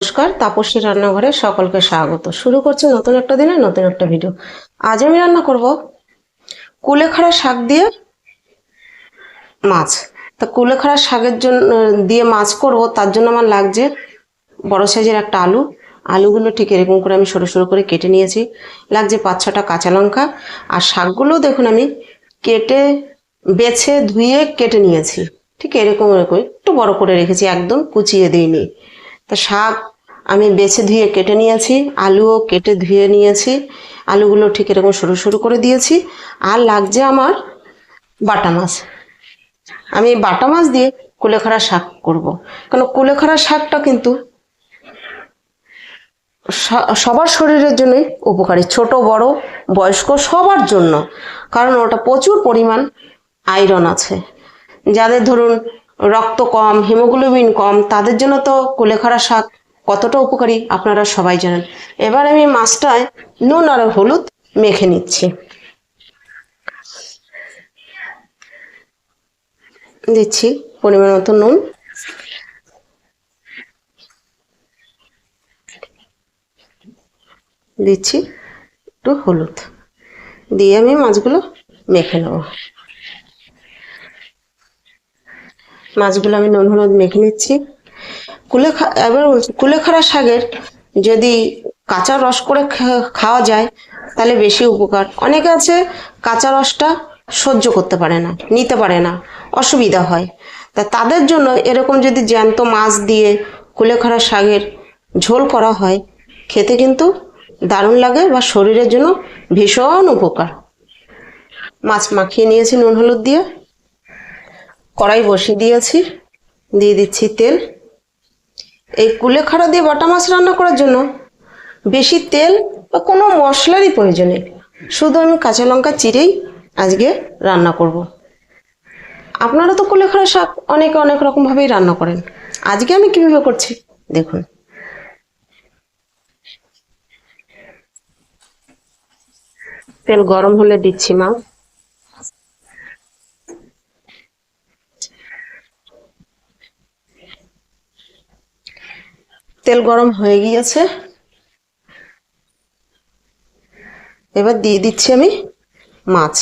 নমস্কার, তাপসী রান্নাঘরে সকলকে স্বাগত। শুরু করছি নতুন একটা দিনে নতুন একটা ভিডিও। আজ আমি রান্না করব কুলেখাড়া শাক দিয়ে মাছ। তা কুলেখাড়া শাকের জন্য, দিয়ে মাছ করব, তার জন্য আমার লাগছে বড় সাইজের একটা আলু। আলুগুলো ঠিক এরকম করে আমি সরু সরু করে কেটে নিয়েছি। লাগছে পাঁচ ছটা কাঁচা লঙ্কা। আর শাকগুলো দেখুন আমি কেটে, বেছে, ধুয়ে কেটে নিয়েছি। ঠিক এরকম এরকম একটু বড় করে রেখেছি, একদম কুচিয়ে দিইনি। তা শাক আমি বেছে ধুয়ে কেটে নিয়েছি, আলুও কেটে ধুয়ে নিয়েছি, আলুগুলো ঠিক এরকম সরু সরু করে দিয়েছি, আর লাগছে আমার বাটা মাছ। আমি বাটা মাছ দিয়ে কুলেখাড়া শাক করব। কারণ কুলেখাড়া শাকটা কিন্তু সবার শরীরের জন্যই উপকারী, ছোট, বড়, বয়স্ক সবার জন্য। কারণ ওটা প্রচুর পরিমাণ আয়রন আছে। যাদের ধরুন রক্ত কম, হিমোগ্লোবিন কম, তাদের জন্য তো কুলেখাড়া শাক কতটা উপকারী আপনারা সবাই জানেন। এবার আমি মাছটায় নুন আর হলুদ মেখে নিচ্ছি। দিচ্ছি পরিমাণ মতো নুন। দিচ্ছি একটু হলুদ। দিয়ে আমি মাছগুলো মেখে নেব। মাছগুলো আমি নুন, হলুদ মেখে নিচ্ছি। কুলেখা এবার কুলেখাড়া শাকের যদি কাঁচা রস করে খাওয়া যায়, তাহলে বেশি উপকার। অনেকে আছে কাঁচা রসটা সহ্য করতে পারে না, নিতে পারে না, অসুবিধা হয়। তা তাদের জন্য এরকম যদি জ্যান্ত মাছ দিয়ে কুলেখাড়া শাকের ঝোল করা হয়, খেতে কিন্তু দারুণ লাগে বা শরীরের জন্য ভীষণ উপকার। মাছ মাখিয়ে নিয়েছি নুন, হলুদ দিয়ে। কড়াই বসিয়ে দিয়েছি, দিয়ে দিচ্ছি তেল। এই কুলেখাড়া দিয়ে বাটা মাছ রান্না করার জন্য বেশি তেল বা কোনো মশলারই প্রয়োজন নেই। শুধু আমি কাঁচা লঙ্কা চিরেই আজকে রান্না করব। আপনারা তো কুলেখাড়া শাক অনেকে অনেক রকমভাবেই রান্না করেন। আজকে আমি কীভাবে করছি দেখুন। তেল গরম হলে দিচ্ছি, মা। গরম হয়ে গিয়েছে। এবার দিয়ে দিচ্ছি আমি মাছ।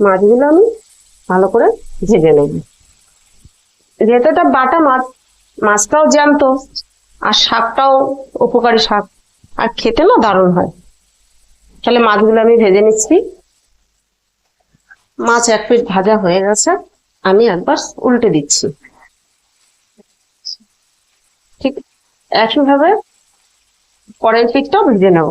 মাছগুলো আমি ভালো করে ভেজে নেব। যেহেতু বাটা মাছ, মাছটাও জ্যান্ত আর শাকটাও উপকারী শাক। আর খেতে না দারুণ হয়। তাহলে মাছগুলো আমি ভেজে নিচ্ছি। মাছ এক পিঠ ভাজা হয়ে গেছে। আমি একবার উল্টে দিচ্ছি ঠিক একইভাবে পরের পিঠটাও ভেজে নেব।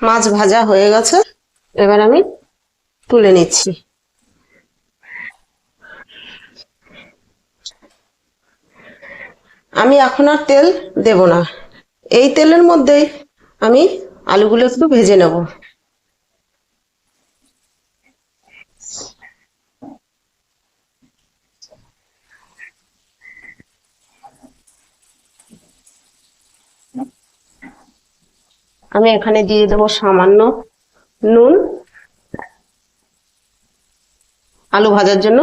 মাছ ভাজা হয়ে গেছে। এবার আমি তুলে নিচ্ছি। আমি এখন আর তেল দেব না। এই তেলের মধ্যেই আমি আলুগুলো একটু ভেজে নেব। আমি এখানে দিয়ে দেবো সামান্য নুন। আলু ভাজার জন্য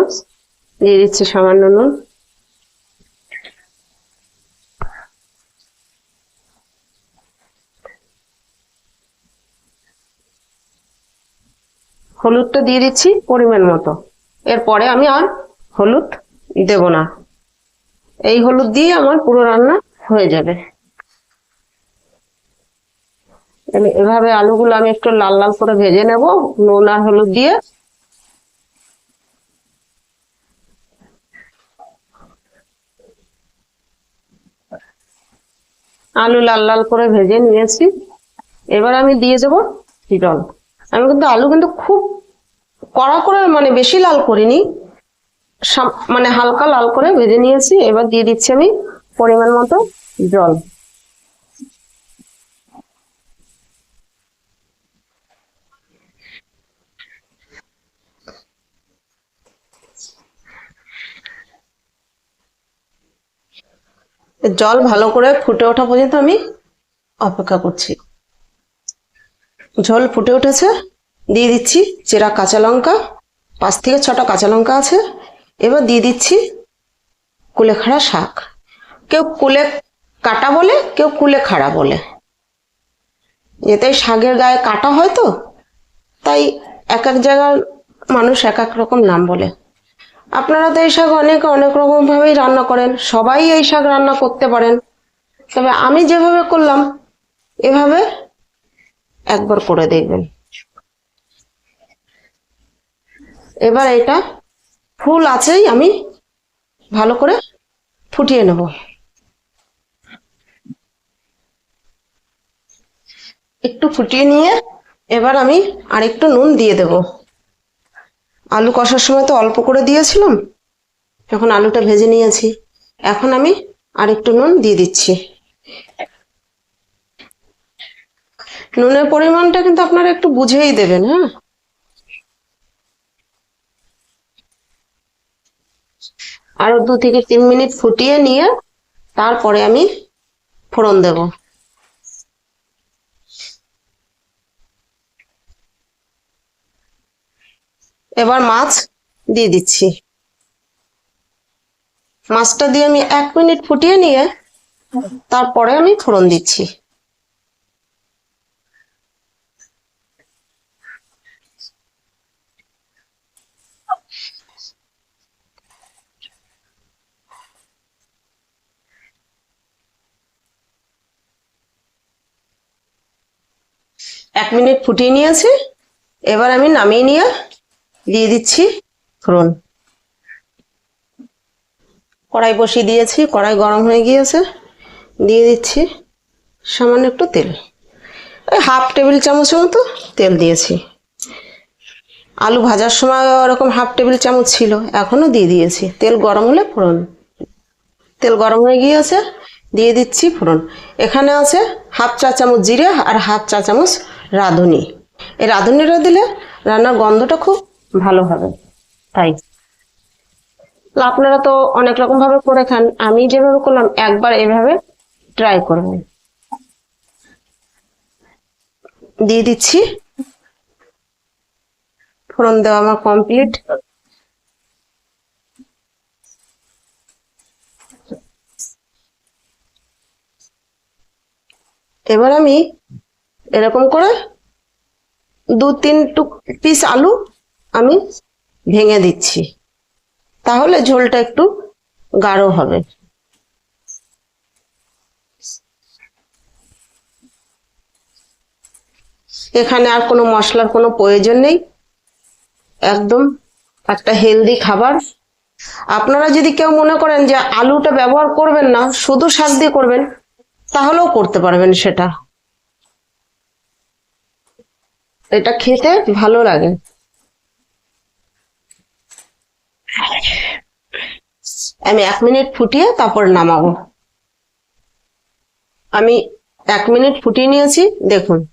দিয়ে দিচ্ছি সামান্য নুন। হলুদটা দিয়ে দিচ্ছি পরিমাণ মতো। এরপরে আমি আর হলুদ দেব না। এই হলুদ দিয়ে আমার পুরো রান্না হয়ে যাবে। এভাবে আলুগুলো আমি একটু লাল লাল করে ভেজে নেব, নুন আর হলুদ দিয়ে। আলু লাল লাল করে ভেজে নিয়েছি। এবার আমি দিয়ে দেবো জল আমি কিন্তু আলু কিন্তু খুব কড়া করে মানে বেশি লাল করিনি মানে হালকা লাল করে ভেজে নিয়েছি, এবার দিয়ে দিচ্ছি আমি পরিমাণ মতো জল। জল ভালো করে ফুটে ওঠা পর্যন্ত আমি অপেক্ষা করছি। ঝোল ফুটে উঠেছে। দিয়ে দিচ্ছি চেরা কাঁচা লঙ্কা, পাঁচ থেকে ছটা কাঁচা লঙ্কা আছে। এবার দিয়ে দিচ্ছি কুলেখাড়া শাক। কেউ কুলে কাটা বলে, কেউ কুলে খাড়া বলে। এতে শাকের গায়ে কাটা হয় তো, তাই এক এক জায়গার মানুষ এক এক রকম নাম বলে। আপনারা তো এই শাক অনেক অনেক রকম ভাবেই রান্না করেন, সবাই এই শাক রান্না করতে পারেন। তবে আমি যেভাবে করলাম, এভাবে একবার করে দেখবেন। এবার এটা ফুল আছেই, আমি ভালো করে ফুটিয়ে নেব। একটু ফুটিয়ে নিয়ে এবার আমি আরেকটু নুন দিয়ে দেব। আলু কষার সময় তো অল্প করে দিয়েছিলাম, এখন আলুটা ভেজে নিয়েছি। এখন আমি আরেকটু নুন দিয়ে দিচ্ছি। নুনের পরিমাণটা কিন্তু আপনারা একটু বুঝেই দেবেন হ্যাঁ? আরও দু থেকে তিন মিনিট ফুটিয়ে নিয়ে তারপরে আমি ফোড়ন দেব। এবার মাছ দিয়ে দিচ্ছি। মাছটা দিয়ে আমি এক মিনিট ফুটিয়ে নিয়ে তারপরে আমি ফোড়ন দিচ্ছি। এক মিনিট ফুটিয়ে নিয়েছি। এবার আমি নামিয়ে নিয়ে দিয়ে দিচ্ছি ফোড়ন। কড়াই বসিয়ে দিয়েছি, কড়াই গরম হয়ে গিয়েছে। দিয়ে দিচ্ছি সামান্য একটু তেল। ওই হাফ টেবিল চামচের মতো তেল দিয়েছি। আলু ভাজার সময় ওরকম হাফ টেবিল চামচ ছিল এখনও দিয়ে দিয়েছি। তেল গরম হলে ফোড়ন। তেল গরম হয়ে গিয়েছে, দিয়ে দিচ্ছি ফোড়ন। এখানে আছে হাফ চা চামচ জিরে আর হাফ চা চামচ রাঁধুনি। এই রাঁধুনিটা দিলে রান্নার গন্ধটা খুব ভালো হবে। তাই। আপনারা তো অনেক রকম ভাবে করে খান। আমি যেভাবে করলাম, একবার এভাবে ট্রাই করবেন দিয়ে দিচ্ছি। ফোড়ন দেওয়া আমার কমপ্লিট এবার আমি এরকম করে দু তিন টুক পিস আলু আমি ভেঙে দিচ্ছি। তাহলে ঝোলটা একটু গাঢ় হবে। এখানে আর কোনো মশলার কোনো প্রয়োজন নেই। একদম একটা হেলদি খাবার। আপনারা যদি কেউ মনে করেন যে আলুটা ব্যবহার করবেন না, শুধু শাক দিয়ে করবেন, তাহলেও করতে পারবেন সেটা। এটা খেতে ভালো লাগে। আমি এক মিনিট ফুটিয়ে তারপর নামাবো। আমি এক মিনিট ফুটিয়ে নিয়েছি, দেখুন।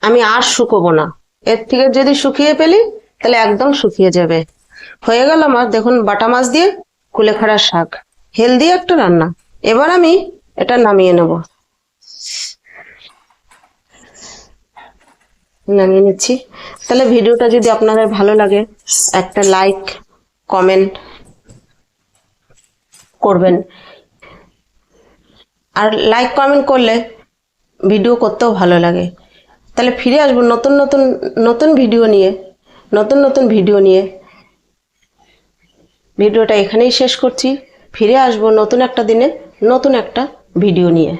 আমি আর শুকোবো না। এর থেকে যদি শুকিয়ে ফেলি, তাহলে একদম শুকিয়ে যাবে। হয়ে গেল আমার, দেখুন, বাটা মাছ দিয়ে কুলেখাড়া শাক। হেলদি একটা রান্না। এবার আমি এটা নামিয়ে নেব। নামিয়ে নিচ্ছি। তাহলে ভিডিওটা যদি আপনাদের ভালো লাগে, একটা লাইক কমেন্ট করবেন। আর লাইক কমেন্ট করলে ভিডিও করতেও ভালো লাগে। তাহলে ফিরে আসব নতুন নতুন নতুন ভিডিও নিয়ে, নতুন নতুন ভিডিও নিয়ে। ভিডিওটা এখানেই শেষ করছি। ফিরে আসব নতুন একটা দিনে, নতুন একটা ভিডিও নিয়ে।